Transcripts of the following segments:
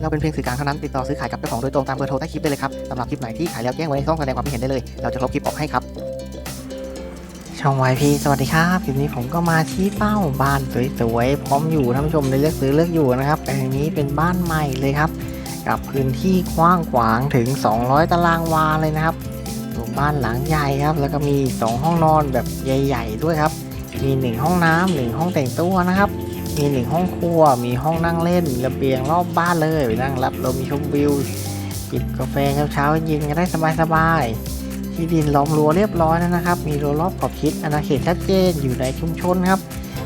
เราเป็นเพียงสื่อกลางเท่านั้นติดต่อซื้อขายกับเจ้าของโดยตรงตามเบอร์โทรใต้คลิปได้เลยครับสำหรับคลิปไหนที่ขายแล้วแจ้งไว้ในช่องแสดงความคิดเห็นได้เลย เราจะลบคลิปออกให้ครับช่องวายพีสวัสดีครับคลิปนี้ผมก็มาชี้เป้าบ้านสวยๆพร้อมอยู่ท่านผู้ชมในเลือกซื้อเลือกอยู่นะครับแปลงนี้เป็นบ้านใหม่เลยครับ กับพื้นที่กว้างขวางถึง 200 ตารางวาเลยนะครับตัวบ้านหลังใหญ่ครับ แล้วก็มี 2 ห้องนอนแบบใหญ่ ๆ ด้วยครับมี 1 ห้องน้ำหนึ่งห้องแต่งตัวนะครับ มีหนึ่งห้องครัว มีห้องนั่งเล่นระเบียงรอบบ้านเลยไปนั่งรับลมชมวิว จิบกาแฟเช้าๆเย็นกันได้สบายๆ ที่ดินล้อมรั้วเรียบร้อยแล้วนะครับ มีรั้วรอบขอบชิดอาณาเขตชัดเจนอยู่ในชุมชนครับ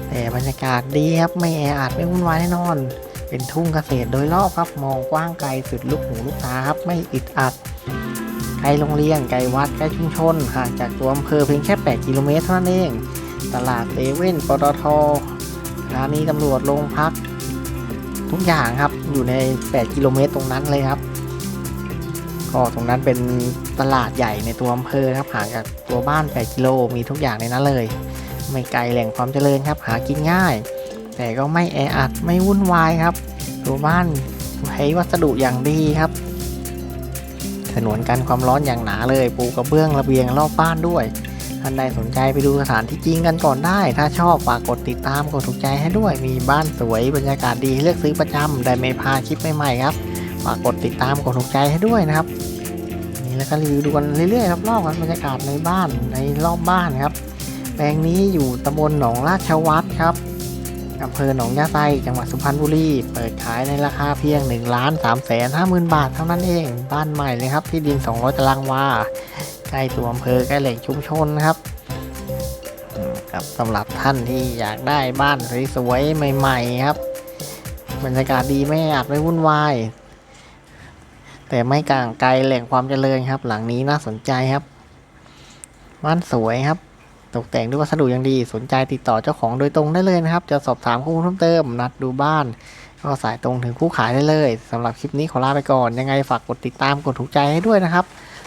แต่บรรยากาศดีครับ ไม่แออัดไม่วุ่นวายแน่นอน เป็นทุ่งเกษตรโดยรอบครับ มองกว้างไกลสุดลูกหูลูกตาครับ ไม่อึดอัดไกลโรงเรียนไกลวัดไกลชุมชนห่างจากตัวอำเภอเพียงแค่ 8 กิโลเมตรเท่านั้นเอง ตลาดเซเว่นปตท สถานีตำรวจโรงพัก ทุกอย่างครับอยู่ใน 8 กิโลเมตรตรงนั้นเลยครับ ก็ตรงนั้นเป็นตลาดใหญ่ในตัวอำเภอครับห่างจากตัวบ้าน 8 กิโลมีทุกอย่างในนั้นเลย ไม่ไกลแหล่งความเจริญครับ หากินง่าย แต่ก็ไม่แออัดไม่วุ่นวายครับ ตัวบ้านใช้วัสดุอย่างดีครับถนนกันความร้อนอย่างหนาเลยปูกระเบื้องระเบียงรอบบ้านด้วย ท่านใดสนใจไปดูสถานที่จริงกันก่อนได้ ถ้าชอบฝากกดติดตามกดถูกใจให้ด้วย มีบ้านสวยบรรยากาศดีเลือกซื้อประจำได้ไม่พลาดคลิปใหม่ๆครับฝากกดติดตามกดถูกใจให้ด้วยนะครับนี่แล้วก็รีวิวดูกันเรื่อยๆครับรอบกันบรรยากาศในบ้านในรอบบ้านครับแปลงนี้อยู่ตำบลหนองราชวัตรครับอำเภอหนองยาไซจังหวัดสุพรรณบุรี เปิดขายในราคาเพียง1ล้าน3แสน5หมื่นบาทเท่านั้นเอง บ้านใหม่เลยครับ ที่ดิน 200 ตารางวา ใกล้ตัวอำเภอใกล้แหล่งชุมชนนะครับครับสำหรับท่านที่อยากได้บ้านสวยๆใหม่ ๆ ครับบรรยากาศดีไม่อาจไม่วุ่นวาย แต่ไม่กลางไกลแหล่งความเจริญครับ หลังนี้น่าสนใจครับ บ้านสวยครับ ตกแต่งด้วยวัสดุอย่างดีสนใจติดต่อเจ้าของโดยตรงได้เลยนะครับ จะสอบถามข้อมูลเพิ่มเติม นัดดูบ้าน ก็สายตรงถึงผู้ขายได้เลยสำหรับคลิปนี้ขอลาไปก่อนยังไงฝากกดติดตามกดถูกใจให้ด้วยนะครับ